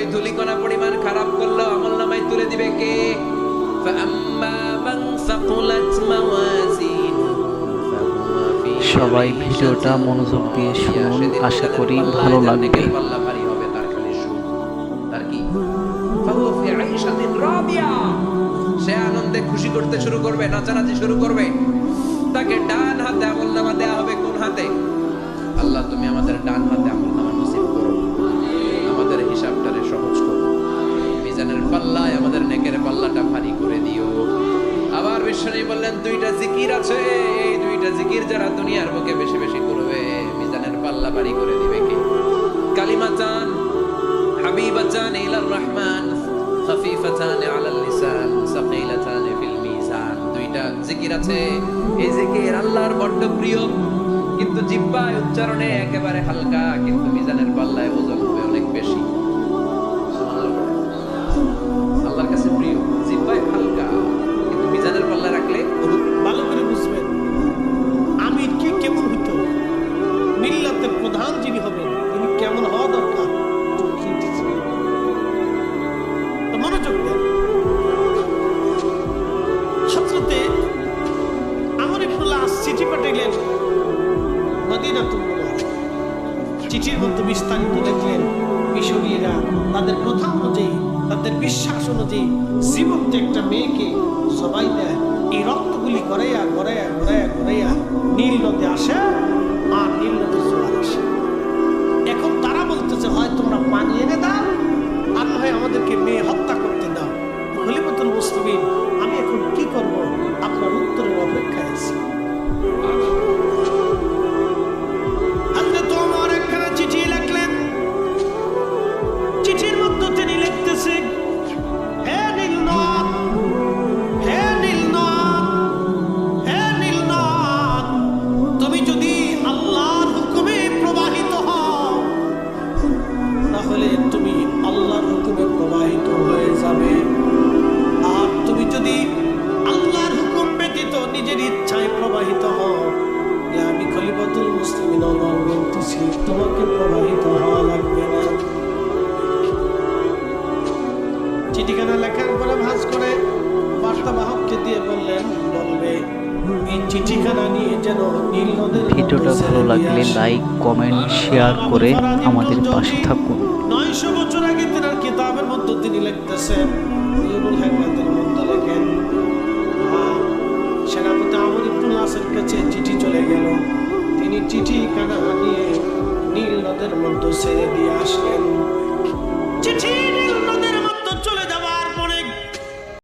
ওই ধুলিকণা পরিমাণ খারাপ করল আমল নামায় তুলে দিবে কে? সবাই ভিডিওটা মনোযোগ দিয়ে শুনুন আশা করি ভালো লাগবে। সে আনন্দে খুশি করতে শুরু করবে নাচানাচি শুরু করবে। তাকে ডান হাতে আমল নামা দেওয়া হবে কোন হাতে? আল্লাহ তুমি আমাদের ডান হাতে আমল নামা নসিব করো। মিজানের পাল্লায় আমাদের নেকের পাল্লাটা ভারী করে দিও। আবার বিশ্বনী বললেন, দুইটা জিকির আছে। এই দুইটা জিকির যারা দুনিয়ার বুকে বেশি বেশি করবে, মিজানের পাল্লা ভারী করে দিবে কে? কালিমাতান হাবিবাতান ইলার রহমান, খাফিফাতান আলাল লিসান, সাকিলাতান ফিল মিজান। দুইটা জিকির আছে। এই জিকির আল্লাহর বড্ড প্রিয়, কিন্তু জিহ্বায় উচ্চারণে একেবারে হালকা, কিন্তু চিঠির মধ্যে বিস্তারিত দেখলেন মিশরীয়রা তাদের প্রথা অনুযায়ী, তাদের বিশ্বাস অনুযায়ী জীবন্ত একটা মেয়েকে সবাই দেয়। এই রক্তগুলি গড়াইয়া গড়াইয়া গড়াইয়া গড়াইয়া নীল নদে আসে আর নীল নদে জোয়ার আসে। এখন তারা বলতেছে, হয় তোমরা পানি এনে দাও, আর হয় আমাদেরকে মেয়ে হত্যা করতে দাও। খলিফতুল মুসলিমিন বার্তাবাহককে দিয়ে বললেন বলবে ভিডিওটা ভালো লাগলে লাইক কমেন্ট শেয়ার করে আমাদের পাশে থাকুন। নয়শো বছর আগে তেনার কিতাবের মধ্যে তিনি লিখতেছেন সেনাপতি আমর ইবনুল আসের কাছে চিঠি চলে গেল। তিনি চিঠি কানা নিয়ে নীল নদের মধ্যে ছেড়ে দিয়ে আসলেন।